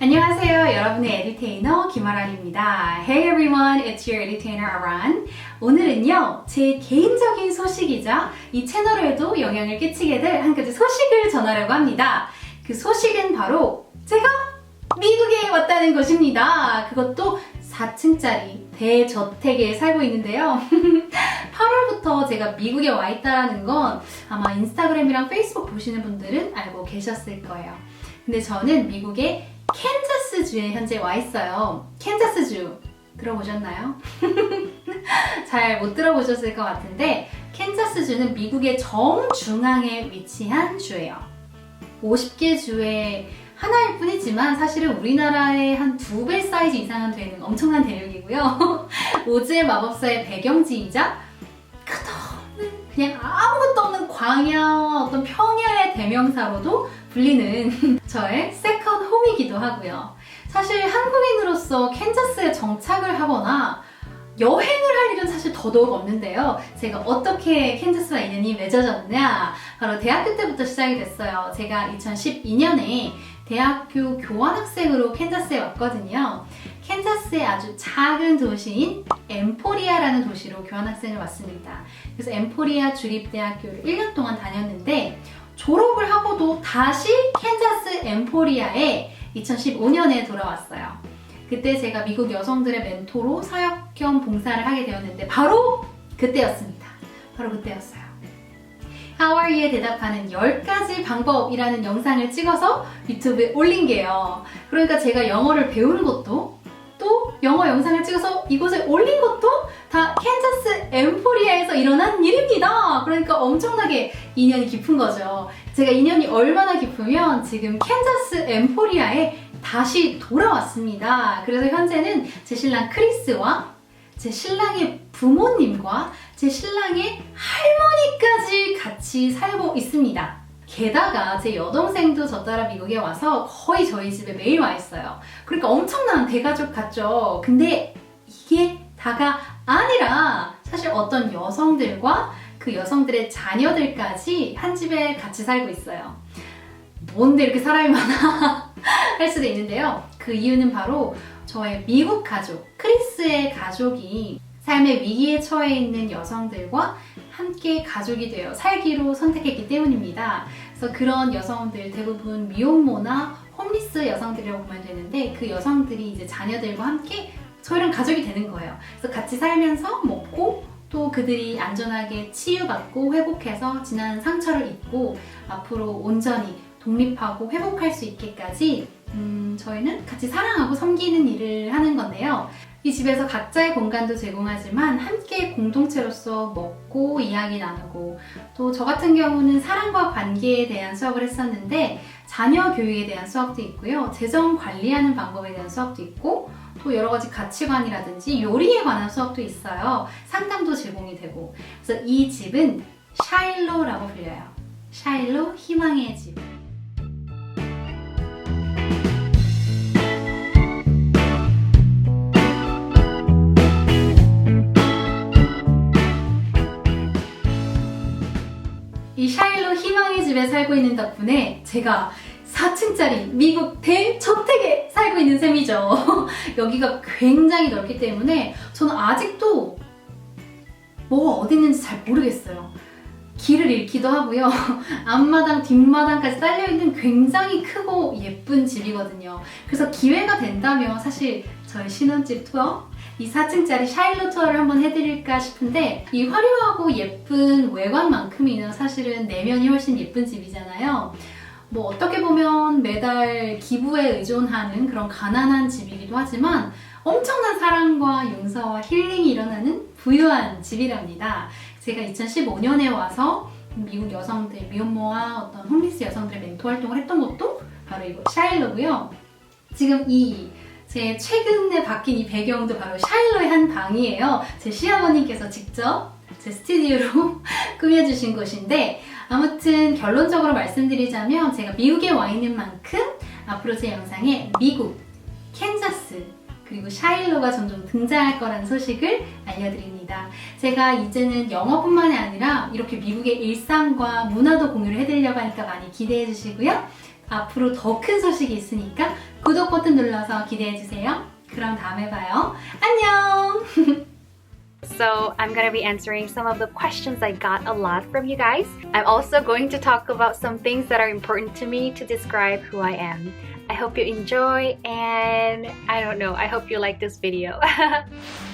안녕하세요. 여러분의 에듀테이너 김아란입니다. Hey everyone, it's your edutainer Aran. 오늘은요, 제 개인적인 소식이자 이 채널에도 영향을 끼치게 될 한 가지 소식을 전하려고 합니다. 그 소식은 바로 제가 미국에 왔다는 것입니다. 그것도 4층짜리 대저택에 살고 있는데요. 8월부터 제가 미국에 와 있다는 건 아마 인스타그램이랑 페이스북 보시는 분들은 알고 계셨을 거예요. 근데 저는 미국의 캔자스주에 현재 와 있어요. 캔자스주 들어보셨나요? 잘 못 들어보셨을 것 같은데 캔자스주는 미국의 정중앙에 위치한 주예요. 50개 주에 하나일 뿐이지만 사실은 우리나라의 한 두 배 사이즈 이상은 되는 엄청난 대륙이고요. 오즈의 마법사의 배경지이자 끝없는 그냥 아무것도 없는 광야 어떤 평야의 대명사로도 불리는 저의 세컨 홈이기도 하고요. 사실 한국인으로서 캔자스에 정착을 하거나 여행을 할 일은 사실 더더욱 없는데요. 제가 어떻게 캔자스와 인연이 맺어졌냐? 바로 대학교 때부터 시작이 됐어요. 제가 2012년에 대학교 교환학생으로 캔자스에 왔거든요. 캔자스의 아주 작은 도시인 엠포리아라는 도시로 교환학생을 왔습니다. 그래서 엠포리아 주립대학교를 1년 동안 다녔는데 졸업을 하고도 다시 캔자스 엠포리아에 2015년에 돌아왔어요. 그때 제가 미국 여성들의 멘토로 사역 겸 봉사를 하게 되었는데 바로 그때였습니다. 바로 그때였어요. How are you에 대답하는 10가지 방법이라는 영상을 찍어서 유튜브에 올린 게요. 그러니까 제가 영어를 배우는 것도 또 영어 영상을 찍어서 이곳에 올린 것도 다 캔자스 엠포리아에서 일어난 일입니다. 그러니까 엄청나게 인연이 깊은 거죠. 제가 인연이 얼마나 깊으면 지금 캔자스 엠포리아에 다시 돌아왔습니다. 그래서 현재는 제 신랑 크리스와 제 신랑의 부모님과 제 신랑의 할머니까지 같이 살고 있습니다. 게다가 제 여동생도 저 따라 미국에 와서 거의 저희 집에 매일 와 있어요. 그러니까 엄청난 대가족 같죠? 근데 이게 다가 아니라 사실 어떤 여성들과 그 여성들의 자녀들까지 한 집에 같이 살고 있어요. 뭔데 이렇게 사람이 많아? 할 수도 있는데요. 그 이유는 바로 저의 미국 가족, 크리스의 가족이 삶의 위기에 처해 있는 여성들과 함께 가족이 되어 살기로 선택했기 때문입니다. 그래서 그런 여성들 대부분 미혼모나 홈리스 여성들이라고 보면 되는데 그 여성들이 이제 자녀들과 함께 저희랑 가족이 되는 거예요. 그래서 같이 살면서 먹고 또 그들이 안전하게 치유받고 회복해서 지난 상처를 잊고 앞으로 온전히 독립하고 회복할 수 있게까지 음, 저희는 같이 사랑하고 섬기는 일을 하는 건데요. 이 집에서 각자의 공간도 제공하지만 함께 공동체로서 먹고 이야기 나누고 또 저 같은 경우는 사랑과 관계에 대한 수업을 했었는데 자녀 교육에 대한 수업도 있고요. 재정 관리하는 방법에 대한 수업도 있고 또 여러 가지 가치관이라든지 요리에 관한 수업도 있어요. 상담도 제공이 되고 그래서 이 집은 샤일로라고 불려요. 샤일로 희망의 집. 이 샤일로 희망의 집에 살고 있는 덕분에 제가 4층짜리 미국 대저택에 살고 있는 셈이죠. 여기가 굉장히 넓기 때문에 저는 아직도 뭐가 어디 있는지 잘 모르겠어요. 길을 잃기도 하고요. 앞마당, 뒷마당까지 딸려있는 굉장히 크고 예쁜 집이거든요. 그래서 기회가 된다면 사실 저희 신혼집 투어 이 4층짜리 샤일로 투어를 한번 해드릴까 싶은데 이 화려하고 예쁜 외관만큼이는 사실은 내면이 훨씬 예쁜 집이잖아요. 뭐 어떻게 보면 매달 기부에 의존하는 그런 가난한 집이기도 하지만 엄청난 사랑과 용서와 힐링이 일어나는 부유한 집이랍니다. 제가 2015년에 와서 미국 여성들, 미혼모와 어떤 홈리스 여성들의 멘토 활동을 했던 것도 바로 이곳 샤일로고요. 지금 이 제 최근에 바뀐 이 배경도 바로 샤일로의 한 방이에요. 제 시어머님께서 직접 제 스튜디오로 꾸며주신 곳인데 아무튼 결론적으로 말씀드리자면 제가 미국에 와 있는 만큼 앞으로 제 영상에 미국, 캔자스, 그리고 샤일로가 점점 등장할 거라는 소식을 알려드립니다. 제가 이제는 영어뿐만이 아니라 이렇게 미국의 일상과 문화도 공유를 해드리려고 하니까 많이 기대해 주시고요. 앞으로 더 큰 소식이 있으니까 구독 버튼 눌러서 기대해주세요. 그럼 다음에 봐요. 안녕! So I'm gonna be answering some of the questions I got a lot from you guys. I'm also going to talk about some things that are important to me to describe who I am. I hope you enjoy and I don't know, I hope you like this video.